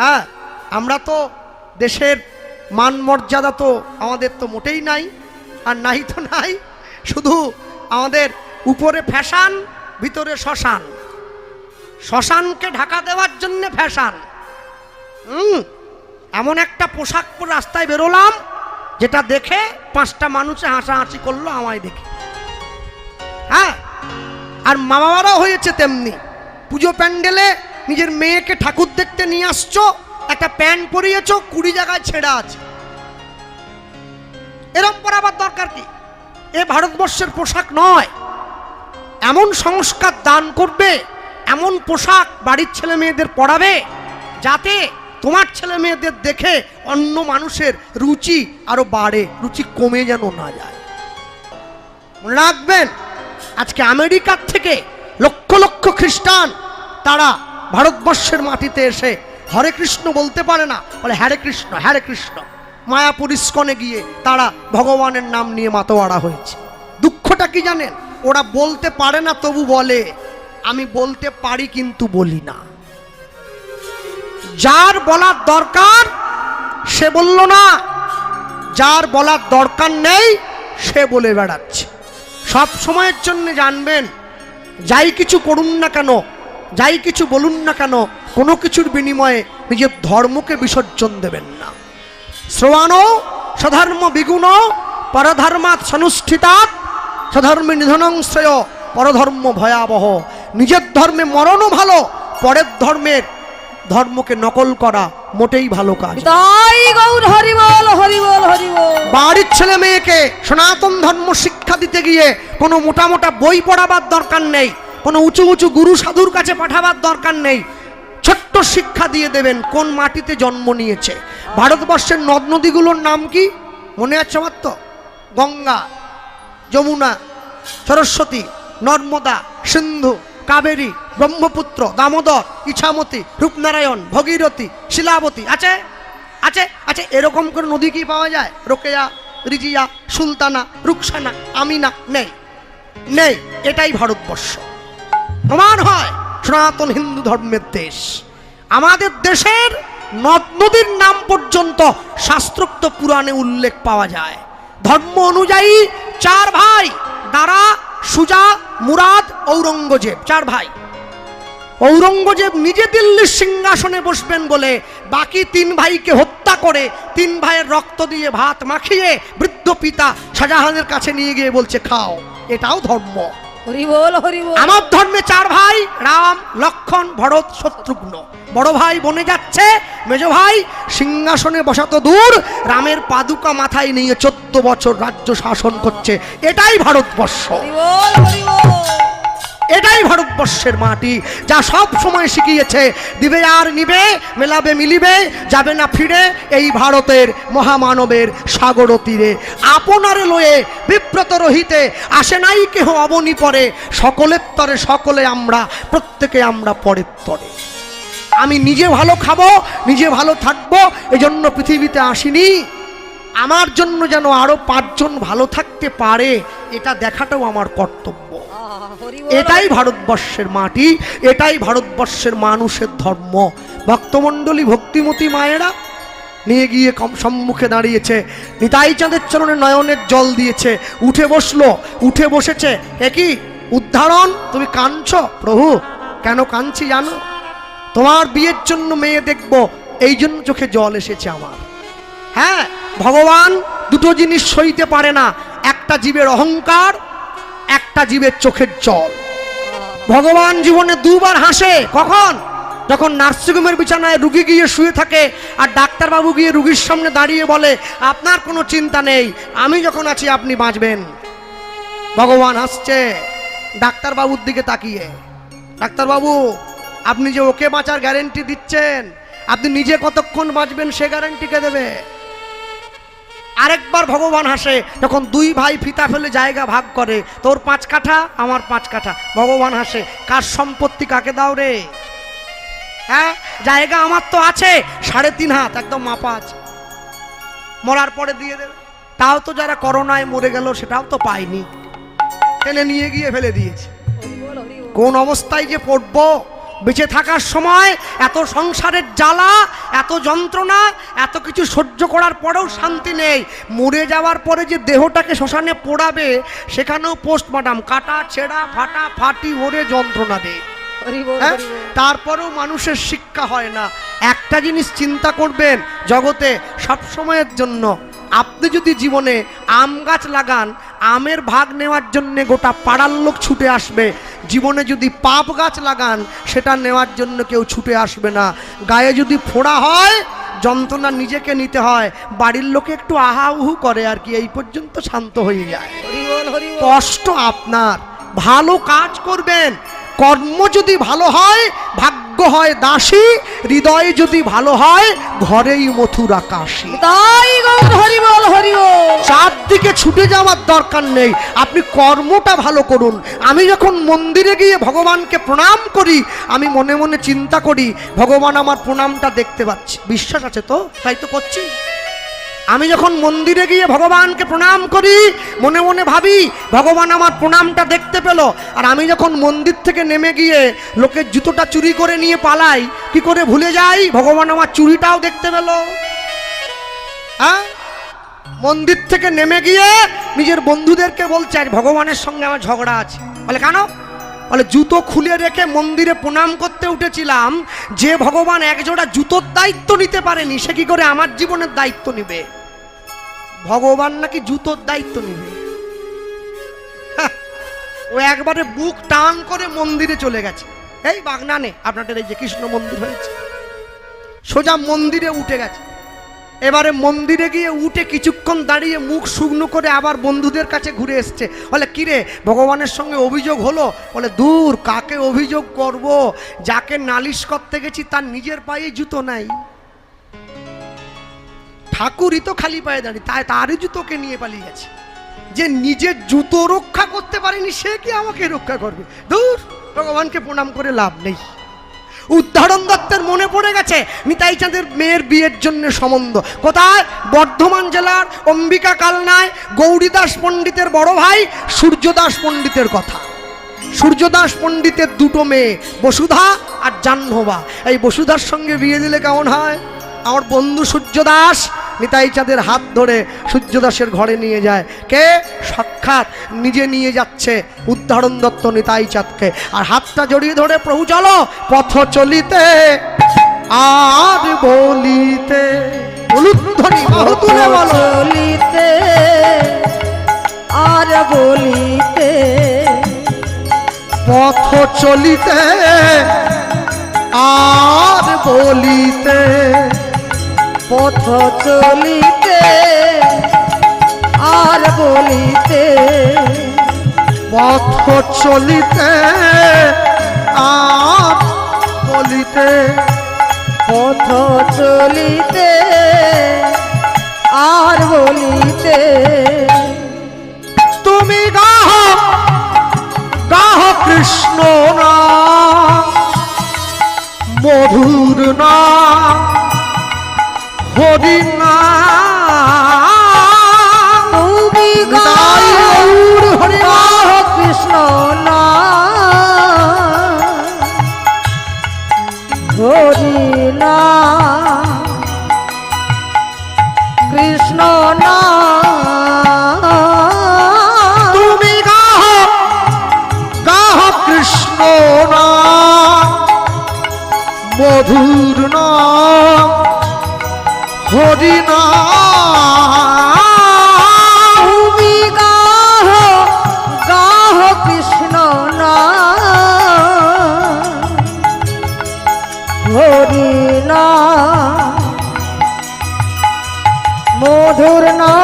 হ্যাঁ আমরা তো দেশের মান মর্যাদা তো আমাদের তো মোটেই নাই, আর নাই তো নাই, শুধু আমাদের উপরে ফ্যাশান, ভিতরে শ্মশান। শ্মশানকে ঢাকা দেওয়ার জন্য ফ্যাশান। হুম, এমন একটা পোশাক পরে রাস্তায় বেরোলাম, যেটা দেখে পাঁচটা মানুষে হাসাহাসি করল আমায় দেখে। হ্যাঁ আর মা বাবারাও হয়েছে তেমনি। পুজো প্যান্ডেলে নিজের মেয়েকে ঠাকুর দেখতে নিয়ে আসছো, একটা প্যান্ট পরিয়েছ, কুড়ি জায়গায় ছেঁড়া আছে। এরম পরাবার দরকার কি? এ ভারতবর্ষের পোশাক নয়। এমন সংস্কার দান করবে, এমন পোশাক বাড়ির ছেলে মেয়েদের পরাবে, যাতে তোমার ছেলে মেয়েদের দেখে অন্য মানুষের রুচি আরও বাড়ে, রুচি কমে যেন না যায়। মনে রাখবেন, আজকে আমেরিকার থেকে লক্ষ লক্ষ খ্রিস্টান তারা ভারতবর্ষের মাটিতে এসে হরে কৃষ্ণ বলতে পারে না, বলে হরে কৃষ্ণ হরে কৃষ্ণ। মায়াপুর ইস্কনে গিয়ে তারা ভগবানের নাম নিয়ে মাতোয়ারা হয়েছে। দুঃখটা কি জানেন? ওরা বলতে পারে না, তবু বলে, আমি বলতে পারি কিন্তু বলি না। যার বলার দরকার, সে বলল না। যার বলার দরকার নেই, সে বলে বেড়াচ্ছে। সব সময়ের জন্য জানবেন, যাই কিছু করুন না কেন যাই কিছু বলুন না কেন কোনো কিছুর বিনিময়ে নিজের ধর্মকে বিসর্জন দেবেন না। শ্রবাণো স্বধর্ম বিগুণ পরধর্মাৎ সনুষ্ঠিতাৎ স্বধর্মে নিধনং শ্রেয় পরধর্ম ভয়াবহ। নিজের ধর্মে মরণও ভালো পরের ধর্মের ধর্মকে নকল করা মোটেই ভালো কাজ তাই গৌর হরিবল হরিবল হরিবল। বাড়ির ছেলে মেয়েকে সনাতন ধর্ম শিক্ষা দিতে গিয়ে কোনো মোটা মোটা বই পড়াবার দরকার নেই। কোনো উঁচু উঁচু গুরু সাধুর কাছে পাঠাবার দরকার নেই। ছোট্ট শিক্ষা দিয়ে দেবেন, কোন মাটিতে জন্ম নিয়েছে। ভারতবর্ষের নদ নদীগুলোর নাম কি? মনে আছে আমার তো? গঙ্গা, যমুনা, সরস্বতী, নর্মদা, সিন্ধু, কাবেরী, ব্রহ্মপুত্র, দামোদর, ইছামতি, রূপনারায়ণ, ভগীরথী, শিলাবতী, আছে? আছে? আছে? এরকম করে নদী কি পাওয়া যায়? রোকেয়া, রিজিয়া, সুলতানা, রুকসানা, আমিনা, নেই। নেই, এটাই ভারতবর্ষ। প্রমাণ হয়, সনাতন হিন্দু ধর্মের দেশ। আমাদের দেশের নদ নদীর নাম পর্যন্ত শাস্ত্রোক্ত পুরাণে উল্লেখ পাওয়া যায়। ধর্ম অনুযায়ী চার ভাই, দারা, সুজা, মুরাদ, ঔরঙ্গজেব। চার ভাই। ঔরঙ্গজেব নিজে দিল্লির সিংহাসনে বসবেন বলে বাকি তিন ভাইকে হত্যা করে তিন ভাইয়ের রক্ত দিয়ে ভাত মাখিয়ে বৃদ্ধ পিতা শাহজাহানের কাছে নিয়ে গিয়ে বলছে, খাও। এটাও ধর্ম। হরিবল আমার ধর্মে চার ভাই রাম লক্ষণ ভরত শত্রুঘ্ন। বড় ভাই বনে যাচ্ছে মেজ ভাই সিংহাসনে বসাত তো দূর রামের পাদুকা মাথায় নিয়ে চোদ্দ বছর রাজ্য শাসন করছে। এটাই ভারতবর্ষ। এটাই ভারতবর্ষের মাটি, যা সব সময় শিখিয়েছে, দিবে আর নিবে, মেলাবে, মিলিবে, যাবে না ফিরে, এই ভারতের মহামানবের সাগর তীরে। আপনারে লয়ে বিব্রত রহিতে আসে নাই কেহ অবনি পরে, সকলের তরে সকলে আমরা, প্রত্যেকে আমরা পরের তরে। আমি নিজে ভালো খাব, নিজে ভালো থাকব, এজন্য পৃথিবীতে আসিনি। আমার জন্য যেন আরও পাঁচজন ভালো থাকতে পারে, এটা দেখাটাও আমার কর্তব্য। এটাই ভারতবর্ষের মাটি, এটাই ভারতবর্ষের মানুষের ধর্ম। ভক্তমণ্ডলী, ভক্তিমতী মায়েরা নিয়ে গিয়ে কম সম্মুখে দাঁড়িয়েছে। নিতাই চাঁদের চরণে নয়নের জল দিয়েছে। উঠে বসল, উঠে বসেছে। একই উদ্ধারণ? তুমি কাঁদছ? প্রভু, কেন কাঁদছি জানো? তোমার বিয়ের জন্য মেয়ে দেখব, এই জন্য চোখে জল এসেছে আমার। হ্যাঁ ভগবান দুটো জিনিস সইতে পারে না। একটা জীবের অহংকার একটা জীবের চোখের জল। ভগবান জীবনে দুবার হাসে। কখন? যখন নার্সিংহোমের বিছানায় রুগী গিয়ে শুয়ে থাকে আর ডাক্তারবাবু গিয়ে রুগীর সামনে দাঁড়িয়ে বলে, আপনার কোনো চিন্তা নেই, আমি যখন আছি আপনি বাঁচবেন। ভগবান হাসছে, ডাক্তারবাবুর দিকে তাকিয়ে। ডাক্তারবাবু, আপনি যে ওকে বাঁচার গ্যারেন্টি দিচ্ছেন, আপনি নিজে কতক্ষণ বাঁচবেন সে গ্যারেন্টি কে দেবে? আরেকবার ভগবান হাসে, যখন দুই ভাই ফিতা ফেলে জায়গা ভাগ করে, তোর পাঁচ কাঠা, আমার পাঁচ কাঠা। ভগবান হাসে, কার সম্পত্তি কাকে দাও রে? হ্যাঁ জায়গা আমার তো আছে, সাড়ে তিন হাত, একদম মাপা আছে। মরার পরে দিয়ে দেবে। তাও তো যারা করোনায় মরে গেল, সেটাও তো পায়নি। টেনে নিয়ে গিয়ে ফেলে দিয়েছে। কোন অবস্থায় যে পড়ব? বেঁচে থাকার সময় এত সংসারের জ্বালা এত যন্ত্রণা এত কিছু সহ্য করার পরেও শান্তি নেই। মরে যাওয়ার পরে যে দেহটাকে শ্মশানে পোড়াবে সেখানেও পোস্টমার্টাম কাটা ছেঁড়া ফাটা ফাটি ওরে যন্ত্রণা দেয় বল হ্যাঁ? তারপরেও মানুষের শিক্ষা হয় না। একটা জিনিস চিন্তা করবেন জগতে সব সময়ের জন্য আপনি যদি জীবনে আম গাছ লাগান আমের ভাগ নেওয়ার জন্য গোটা পাড়ার লোক ছুটে আসবে। জীবনে যদি পাপ গাছ লাগান সেটা নেওয়ার জন্য কেউ ছুটে আসবে না। গায়ে যদি ফোড়া হয় যন্ত্রণা নিজেকে নিতে হয়। বাড়ির লোকে একটু আহা উহু করে আর কি এই পর্যন্ত শান্ত হয়ে যায়। কষ্ট আপনার। ভালো কাজ করবেন। কর্ম যদি ভালো হয় ভাগ্য হয় দাসী হৃদয় যদি ভালো হয় ঘরেই মথুরা কাশি তাই গৌর হরি বল হরি বল। চারদিকে ছুটে যাওয়ার দরকার নেই। আপনি কর্মটা ভালো করুন। আমি যখন মন্দিরে গিয়ে ভগবানকে প্রণাম করি আমি মনে মনে চিন্তা করি ভগবান আমার প্রণামটা দেখতে পাচ্ছি। বিশ্বাস আছে তো? তাই তো করছি। আমি যখন মন্দিরে গিয়ে ভগবানকে প্রণাম করি, মনে মনে ভাবি, ভগবান আমার প্রণামটা দেখতে পেল। আর আমি যখন মন্দির থেকে নেমে গিয়ে লোকের জুতোটা চুরি করে নিয়ে পালাই, কি করে ভুলে যাই? ভগবান আমার চুরিটাও দেখতে পেল। হ্যাঁ? মন্দির থেকে নেমে গিয়ে নিজের বন্ধুদেরকে বলছে, আর, ভগবানের সঙ্গে আমার ঝগড়া আছে। বলে, কেন? বলে জুতো খুলে রেখে মন্দিরে প্রণাম করতে উঠেছিলাম। যে ভগবান একজোড়া জুতোর দায়িত্ব নিতে পারেনি সে কি করে আমার জীবনের দায়িত্ব নেবে? ভগবান নাকি জুতোর দায়িত্ব নিবে? হ্যাঁ, ও একবারে বুক টান করে মন্দিরে চলে গেছে। এই বাগনানে আপনাদের এই যে কৃষ্ণ মন্দির হয়েছে সোজা মন্দিরে উঠে গেছে। এবারে মন্দিরে গিয়ে উঠে কিছুক্ষণ দাঁড়িয়ে মুখ শুকনো করে আবার বন্ধুদের কাছে ঘুরে এসছে। বলে, কিরে, ভগবানের সঙ্গে অভিযোগ হলো? বলে, দূর, কাকে অভিযোগ করব? যাকে নালিশ করতে গেছি তার নিজের পায়ে জুতো নাই। ঠাকুরই তো খালি পায়ে দাঁড়িয়ে, তাই তারই জুতোকে নিয়ে পালিয়ে গেছে। যে নিজের জুতো রক্ষা করতে পারেনি, সে কি আমাকে রক্ষা করবে? দূর, ভগবানকে প্রণাম করে লাভ নেই। উদাহরণ দত্তের মনে পড়ে গেছে। নিতাই চাঁদের মেয়ের বিয়ের জন্য সম্বন্ধ। কোথায়? বর্ধমান জেলার অম্বিকা কালনায় গৌরীদাস পণ্ডিতের বড় ভাই সূর্যদাস পণ্ডিতের কথা। সূর্যদাস পণ্ডিতের দুটো মেয়ে, বসুধা আর জাহ্নবা। এই বসুধার সঙ্গে বিয়ে দিলে কেমন হয়? আমার বন্ধু সূর্যদাস। নিতাই চাঁদের হাত ধরে সূর্যদাসের ঘরে নিয়ে যায়। কে? সাক্ষাৎ নিজে নিয়ে যাচ্ছে উদাহরণ দত্ত নিতাই চাঁদকে। আর হাতটা জড়িয়ে ধরে প্রভু চলো পথ চলিতে আর বলিতে। উলুধ্বনি বাহুতুলে বলো। চলিতে আর বলিতে। পথ চলিতে আর বলিতে। পথ চলিতে আর বলিতে পথ চলিতে আর বলিতে পথ চলিতে আর বলিতে তুমি গাহ গাহ কৃষ্ণ না, মধুর না। মধুর না।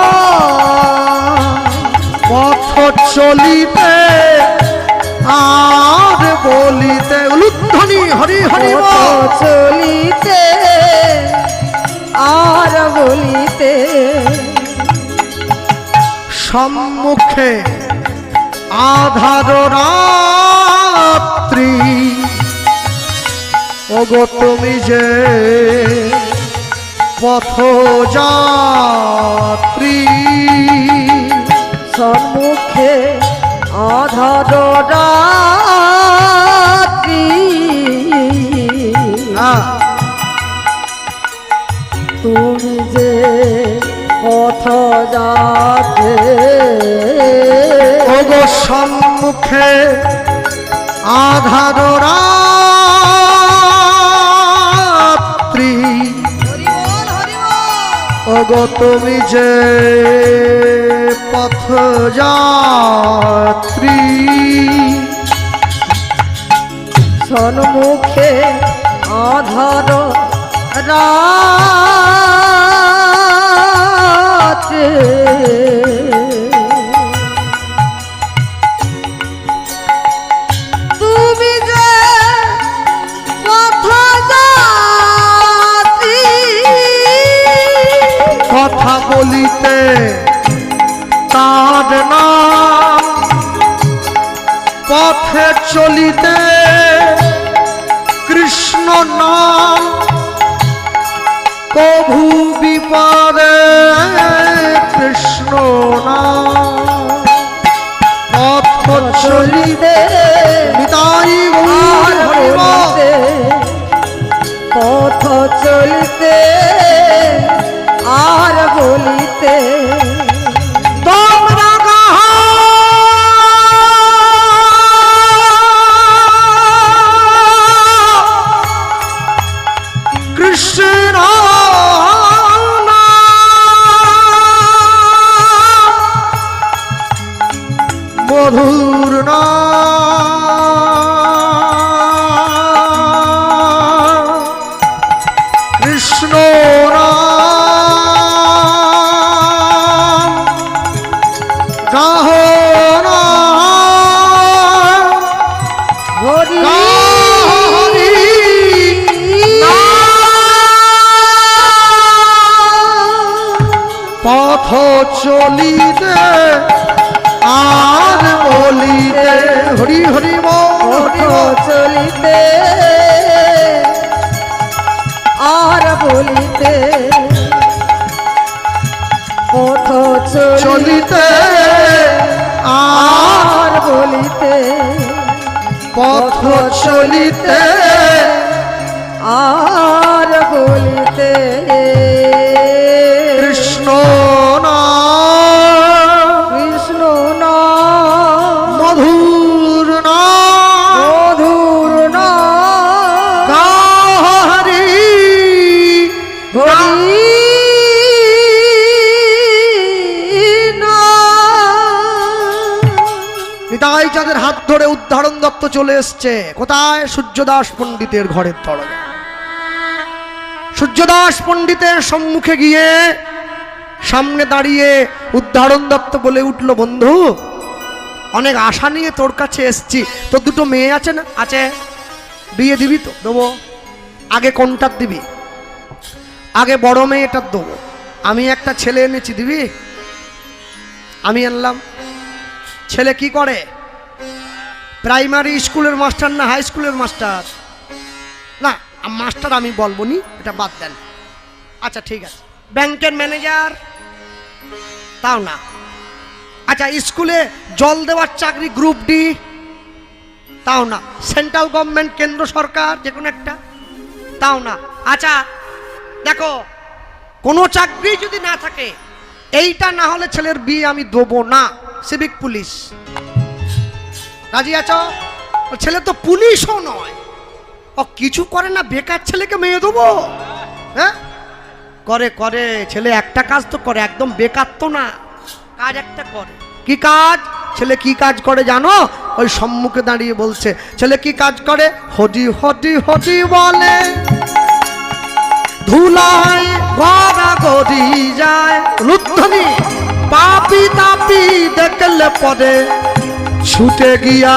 পথ চলিতে আর বলিতে উলুধ্বনি হরি হরি চলিতে আর বলিতে। সম্মুখে আধার রাত্রি ওগো তুমি যে পথযাত্রী। সম্মুখে আধার রাত্রি তুমি যে পথ যাতে ওগো সম্মুখে আধার রাত্রি ওগো তুমি যে পথ যাত্রী। সন্মুখে আধার রাতে। কথা বলিতে তার নাম পথে চলিতে কৃষ্ণ নাম কভু বিপদে কৃষ্ণ নাম পথ চলিতে বলিতে পথ চলিতে আর বলিতে মধুর নাম। চলিতে আর বলিতে হরি হরি চলিতে আর বলিতে পথ চলিতে আর বলিতে পথ চলিতে ধরে উদ্ধারণ দত্ত চলে এসছে। কোথায় সূর্যদাস পণ্ডিতের ঘরের তরলে সূর্যদাস পণ্ডিতের সম্মুখে গিয়ে সামনে দাঁড়িয়ে উদ্ধারণ দত্ত বলে উঠল, বন্ধু, অনেক আশা নিয়ে তোর কাছে এসছি। তোর দুটো মেয়ে আছে না? আছে। বিয়ে দিবি তো? দেবো। আগে কোনটার দিবি। আগে বড় মেয়েটার দেবো। আমি একটা ছেলে এনেছি, দিবি? আমি আনলাম। ছেলে কি করে? প্রাইমারি স্কুলের মাস্টার না হাই স্কুলের মাস্টার? না মাস্টার আমি বলব নি এটা বাদ দেন। আচ্ছা ঠিক আছে। ব্যাংকের ম্যানেজার? তাও না। আচ্ছা স্কুলে জল দেওয়ার চাকরি গ্রুপ ডি? তাও না। সেন্ট্রাল গভর্নমেন্ট, কেন্দ্র সরকার, যে কোনো একটা? তাও না। আচ্ছা দেখো, কোনো চাকরি যদি না থাকে, এইটা না হলে ছেলের বিয়ে আমি দেবো না। Civic police. রাজি আছো? ছেলে তো পুলিশও নয়। ও কিছু করে না, বেকার ছেলেকে মেয়ে দেবো। হ্যাঁ? করে করে। ছেলে একটা কাজ তো করে, একদম বেকার তো না। কাজ একটা করে। কি কাজ? ছেলে কি কাজ করে জানো? ওই সম্মুখে দাঁড়িয়ে বলছে, ছেলে কি কাজ করে? হডি হডি হডি বলে। যায়। পাপি তাপি দেখলে পরে ছুটে গিয়া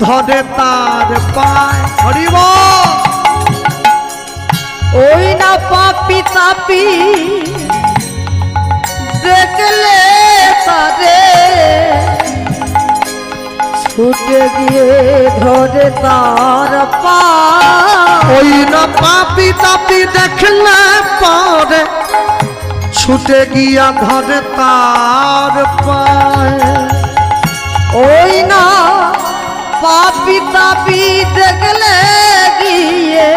ধরে তার পায়। হরিব ওই না পাপি তাপি দেখলে তারে। ছুটে গিয়ে ধরে তার ওই না পাপি তাপি দেখলে পরে। ছুটে গিয়া ধরে তার পায়। ওই না পাপি তাপি দেখলে গিয়ে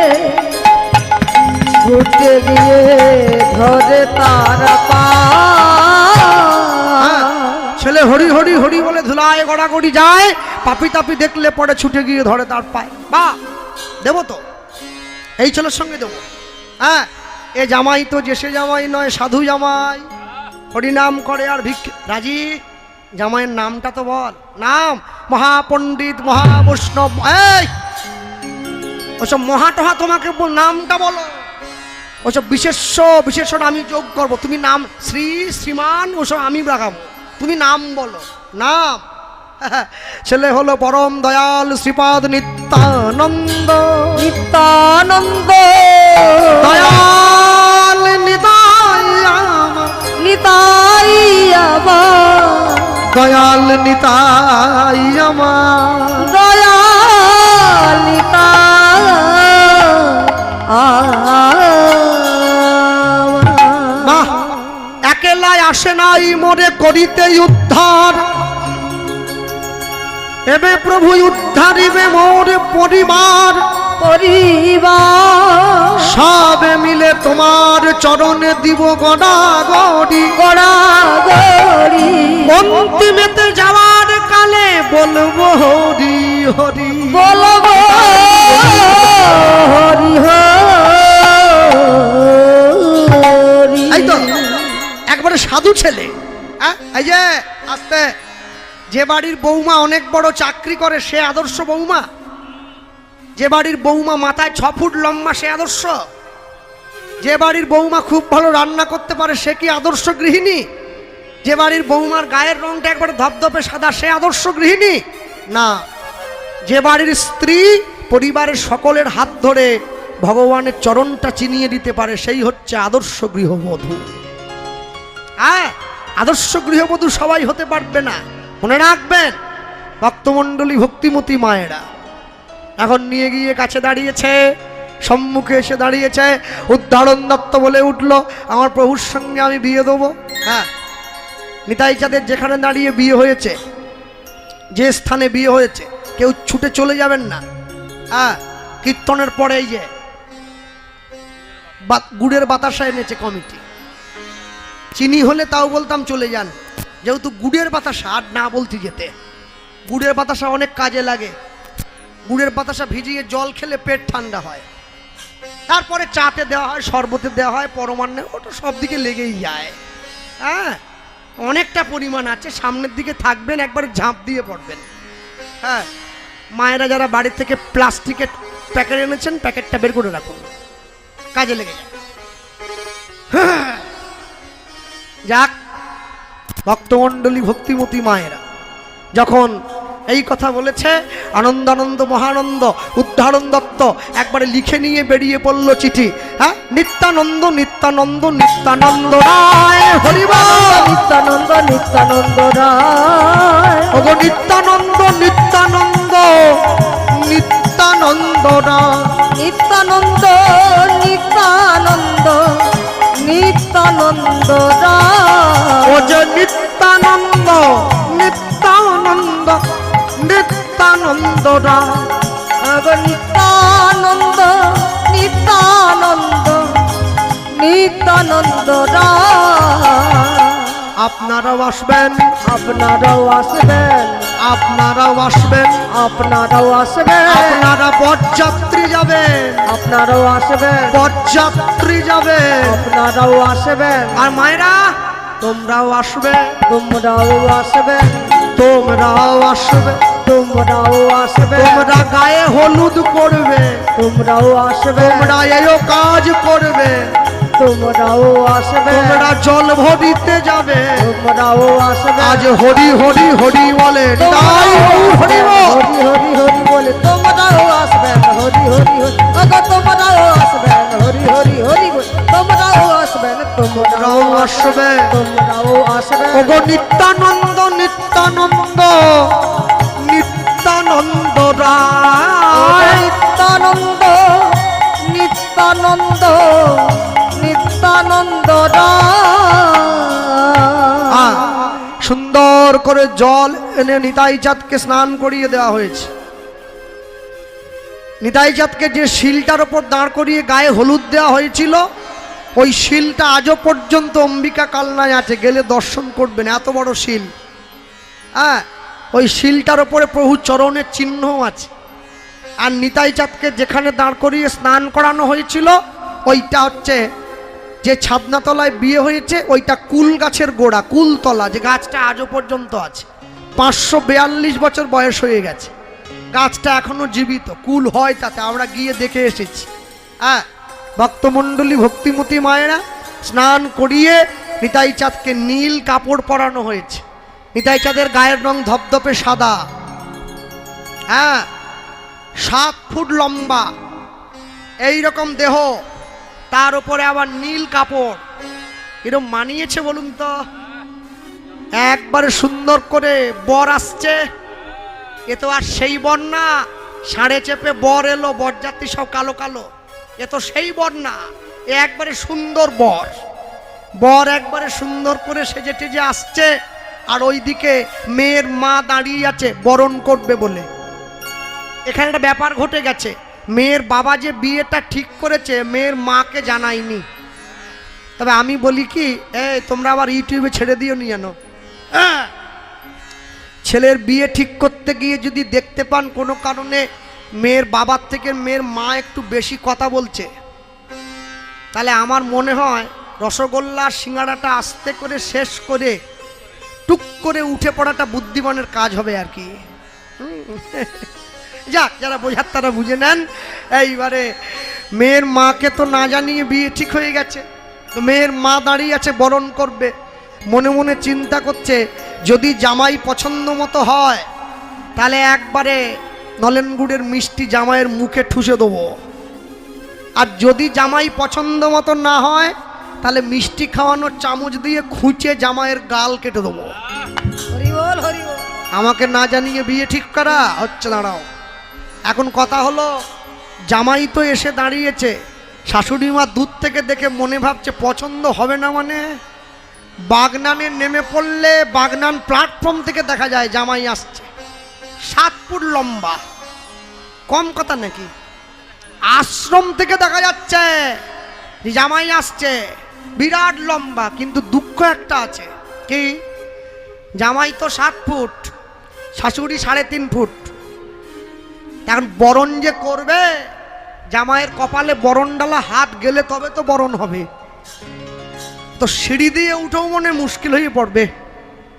ছুটে গিয়ে ধরে তার পা। হ্যাঁ, ছেলে হরি হরি হরি বলে ধুলায় গড়াগড়ি যায় পাপি তাপি দেখলে পরে ছুটে গিয়ে ধরে তার পায়। বা দেবো তো এই ছেলের সঙ্গে দেবো। হ্যাঁ এ জামাই তো যে সে জামাই নয় সাধু জামাই। হরিনাম করে আর ভিক রাজি? জামাইয়ের নামটা তো বল। নাম মহাপণ্ডিত মহাবৈষ্ণব। এই! ওসব মহাটহা তোমাকে বল নামটা বলো। ওসব বিশেষ্য বিশেষণ আমি যোগ করব। তুমি নাম শ্রী শ্রীমান ওসব আমি রাখাবো। তুমি নাম বলো। নাম। ছেলে হলো পরম দয়াল শ্রীপাদ নিত্যানন্দ। নিত্যানন্দ। দয়াল নিতাই আমার, নিতাই আমার। দয়াল নিতাই আমার দয়ালিতা বাহ একেলাই আসে নাই মোরে করিতে উদ্ধার। এবে প্রভু উদ্ধারিবে মোর পরিবার। পরিবার। সবে মিলে তোমার চরণে দিব গড়া গড়ি গড়াগড়ি গড়াগড়ি অন্তিমেতে যাওয়ার কালে বলব হরি হরি। বলব হরি হরি। তো একবারে সাধু ছেলে। হ্যাঁ? এই যে আস্তে। যে বাড়ির বৌমা অনেক বড় চাকরি করে সে আদর্শ বৌমা। যে বাড়ির বৌমা মাথায় ছ ফুট লম্বা সে আদর্শ। যে বাড়ির বৌমা খুব ভালো রান্না করতে পারে সে কি আদর্শ গৃহিণী? যে বাড়ির বৌমার গায়ের রংটা একবারে ধপধপে সাদা, সে আদর্শ গৃহিণী? না। যে বাড়ির স্ত্রী পরিবারের সকলের হাত ধরে ভগবানের চরণটা চিনিয়ে দিতে পারে, সেই হচ্ছে আদর্শ গৃহবধূ। হ্যাঁ আদর্শ গৃহবধূ সবাই হতে পারবে না। মনে রাখবেন, ভক্তমণ্ডলী ভক্তিমতী মায়েরা। এখন নিয়ে গিয়ে কাছে দাঁড়িয়েছে, সম্মুখে এসে দাঁড়িয়েছে, উদ্ধারণ দত্ত বলে উঠল, আমার প্রভুর সঙ্গে আমি বিয়ে দেবো। হ্যাঁ। নিতাই চাঁদের যেখানে দাঁড়িয়ে বিয়ে হয়েছে, যে স্থানে বিয়ে হয়েছে, কেউ ছুটে চলে যাবেন না। হ্যাঁ কীর্তনের পরে এই যে গুড়ের বাতাসা এনেছে কমিটি। চিনি হলে তাও বলতাম চলে যান, যেহেতু গুড়ের বাতাসা আর না বলতে যেতে। গুড়ের বাতাসা অনেক কাজে লাগে। গুড়ের বাতাসা ভিজিয়ে জল খেলে পেট ঠান্ডা হয়। তারপরে চাতে দেওয়া হয়, শরবতে দেওয়া হয়, পরমান্নে, ওটা সব দিকে লেগেই যায়। হ্যাঁ? অনেকটা পরিমাণ আছে, সামনের দিকে থাকবেন, একবার ঝাঁপ দিয়ে পড়বেন হ্যাঁ মায়েরা যারা বাড়ি থেকে প্লাস্টিকের প্যাকেট এনেছেন, প্যাকেটটা বের করে রাখুন কাজে লেগে। যাক, ভক্তমণ্ডলী ভক্তিমতী মায়েরা, যখন এই কথা বলেছে আনন্দ আনন্দ মহানন্দ উদ্ধারণ দত্ত। একবারে লিখে নিয়ে বেরিয়ে পড়ল চিঠি। হ্যাঁ? নিত্যানন্দ নিত্যানন্দ নিত্যানন্দ রায়। হরিবল নিত্যানন্দ নিত্যানন্দ রায়। ওগো নিত্যানন্দ নিত্যানন্দ নিত্যানন্দ রায়। নিত্যানন্দ নিত্যানন্দ নিত্যানন্দ ও রায়। যে নিত্যানন্দ নিত্যানন্দ নিত্যানন্দ রায় নিত্যানন্দ নিত্যানন্দ নিত্যানন্দ রায় আপনারাও আসবেন আপনারাও আসবেন আপনারাও আসবেন আপনারাও আসবেন। আপনারা পদযাত্রী যাবেন। আপনারাও আসবেন। পদযাত্রী যাবেন। আপনারাও আসবেন। আর মায়েরা তোমরাও আসবে। তোমরাও আসবেন। তোমরাও আসবে। তোমরাও আসবে। তোমরা গায়ে হলুদ করবে তোমরাও আসবে। তোমরা এও কাজ করবে। তোমরাও আসবে। তোমরা জল ভরিতে যাবে। তোমরাও আসবে। আজ হরি হরি হরি বলে তাই হরি। হরি হরি হরি বলে তোমরাও আসবেন হরি হরি হরি তোমরাও আসবেন হরি হরি হরি তোমরাও আসবেন তোমরাও আসবে। তোমরাও আসবেন ওগো নিত্যানন্দ নিত্যানন্দ। নিত্যানন্দ রায় নিত্যানন্দ নিত্যানন্দ নিত্যানন্দ সুন্দর করে জল এনে নিতাই চাঁদকে স্নান করিয়ে দেওয়া হয়েছে। নিতাইচাঁদকে যে শিলটার ওপর দাঁড় করিয়ে গায়ে হলুদ দেওয়া হয়েছিল ওই শিলটা আজও পর্যন্ত অম্বিকা কালনায় আছে গেলে দর্শন করবেন এত বড় শিল। হ্যাঁ ওই শিলটার ওপরে প্রভু চরণের চিহ্নও আছে। আর নিতাই চাঁদকে যেখানে দাঁড় করিয়ে স্নান করানো হয়েছিল, ওইটা হচ্ছে যে ছাদনাতলায় বিয়ে হয়েছে, ওইটা কুল গাছের গোড়া কুলতলা যে গাছটা আজও পর্যন্ত আছে। পাঁচশো বিয়াল্লিশ বছর বয়স হয়ে গেছে। গাছটা এখনও জীবিত, কুল হয় তাতে, আমরা গিয়ে দেখে এসেছি। হ্যাঁ ভক্তমণ্ডলী, ভক্তিমতী মায়েরা স্নান করিয়ে নিতাই চাঁদকে নীল কাপড় পরানো হয়েছে। নিতাই চাঁদের গায়ের রং ধপধপে সাদা। হ্যাঁ সাত ফুট লম্বা। এই রকম দেহ, তার উপরে আবার নীল কাপড়। এরকম মানিয়েছে বলুন তো? একবারে সুন্দর করে বর আসছে, এ তো আর সেই বর না। সাড়ে চেপে বর এলো, বরযাত্রী সব কালো কালো। এ তো সেই বর না, এ একবারে সুন্দর বর। বর একবারে সুন্দর করে সেজে টেজে আসছে। আর ওইদিকে মেয়ের মা দাঁড়িয়ে আছে, বরণ করবে বলে। এখানে একটা ব্যাপার ঘটে গেছে। মেয়ের বাবা যে বিয়েটা ঠিক করেছে, মেয়ের মাকে জানায়নি। তবে আমি বলি কি, এই তোমরা আবার ইউটিউবে ছেড়ে দিও নি জানো হ্যাঁ। ছেলের বিয়ে ঠিক করতে গিয়ে যদি দেখতে পান কোনো কারণে মেয়ের বাবার থেকে মেয়ের মা একটু বেশি কথা বলছে, তাহলে আমার মনে হয় রসগোল্লা সিঙ্গাড়াটা আস্তে করে শেষ করে টুক করে উঠে পড়াটা বুদ্ধিমানের কাজ হবে আর কি। যাক, যারা বোঝার তারা বুঝে নেন। এইবারে মেয়ের মাকে তো না জানিয়ে বিয়ে ঠিক হয়ে গেছে। তো মেয়ের মা দাঁড়িয়ে আছে, বরণ করবে। মনে মনে চিন্তা করছে, যদি জামাই পছন্দ মতো হয়, তাহলে একবারে নলেন গুড়ের মিষ্টি জামাইয়ের মুখে ঠুসে দেবো। আর যদি জামাই পছন্দ মতো না হয় তাহলে মিষ্টি খাওয়ানোর চামচ দিয়ে খুঁচে জামাইয়ের গাল কেটে দেবো। আমাকে না জানিয়ে বিয়ে ঠিক করা হচ্ছে দাঁড়াও। এখন কথা হলো জামাই তো এসে দাঁড়িয়েছে। শাশুড়ি মা দূর থেকে দেখে মনে ভাবছে পছন্দ হবে না মানে? বাগনানে নেমে পড়লে বাগনান প্ল্যাটফর্ম থেকে দেখা যায় জামাই আসছে। সাত ফুট লম্বা। কম কথা নাকি? আশ্রম থেকে দেখা যাচ্ছে জামাই আসছে। বিরাট লম্বা, কিন্তু দুঃখ একটা আছে। কি? জামাই তো সাত ফুট, শাশুড়ি সাড়ে তিন ফুট। এখন বরণ যে করবে, জামাইয়ের কপালে বরণ ডালা হাত গেলে তবে তো বরণ হবে। তো সিঁড়ি দিয়ে উঠেও মনে মুশকিল হয়ে পড়বে।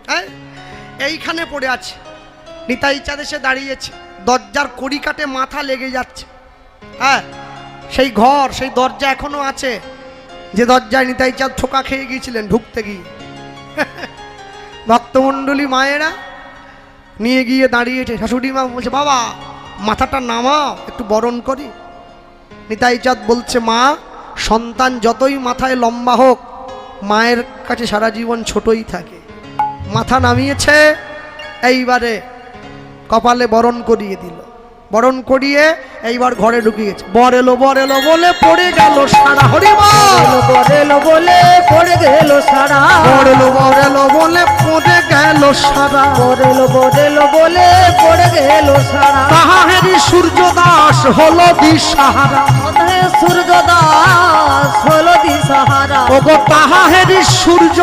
হ্যাঁ এইখানে পড়ে আছে। নিতাই চাঁদ এসে দাঁড়িয়েছে। দরজার কড়ি কাটে মাথা লেগে যাচ্ছে। হ্যাঁ সেই ঘর, সেই দরজা এখনও আছে। যে দরজায় নিতাই চাঁদ ঠোকা খেয়ে গিয়েছিলেন ঢুকতে গিয়ে। ভক্তমণ্ডলী মায়েরা নিয়ে গিয়ে দাঁড়িয়েছে শাশুড়ি মা বলছে, বাবা, মাথাটা নামাও, একটু বরণ করি। নিতাই চাঁদ বলছে, মা, সন্তান যতই মাথায় লম্বা হোক, মায়ের কাছে সারা জীবন ছোটই থাকে। মাথা নামিয়েছে, এইবারে কপালে বরণ করিয়ে দিল। বরণ করিয়ে এইবার ঘরে ঢুকিয়েছে বর এলো বর এলো বলে পড়ে গেল সারা হরিমা এলো বরেলো বলে পড়ে গেল সারা। বর এলো বর এলো বলে পড়ে গেল সারা। বরেলো বরেলো বলে পড়ে গেল সারা। তাহাহেরি সূর্য দাস হলো দিশাহারা। কোথায় সূর্য দাস হলো দিশাহারা ওগো তাহাহেরি সূর্য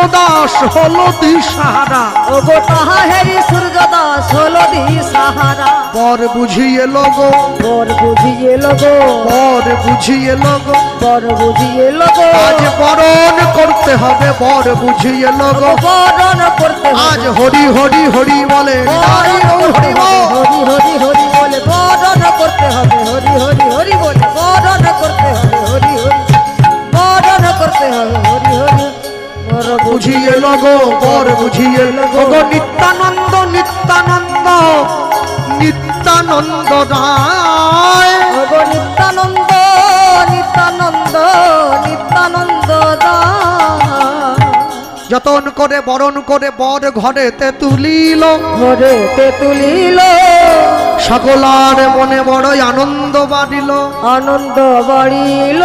হলো দিশাহারা ও গো তাহা হেরি সূর্য দাস হলো দিশাহারা বর বুঝিয়ে লগো। বর বুঝিয়ে লগো। বর বুঝিয়ে লগো। বর বুঝিয়ে লগো। আজ বরণ করতে হবে বর বুঝিয়ে লগো। বরণ করতে আজ হরি হরি হরি বলে। হরি হরি হরি হরি বলে। বরণ করতে হবে হরি হরি হরি বলে। বরণ বরণ করতে হবে হরি হরি বর বুঝিয়ে লগো বর বুঝিয়ে লগো। গো নিত্যানন্দ নিত্যানন্দ নিত্যানন্দ রায়। ওগো নিত্যানন্দ নিত্যানন্দ নিত্যানন্দ যতন করে বরণ করে বর ঘরেতে তুলিল। ঘরে তুলিল। সকলার মনে বড়ই আনন্দ বাড়িল। আনন্দ বাড়িল।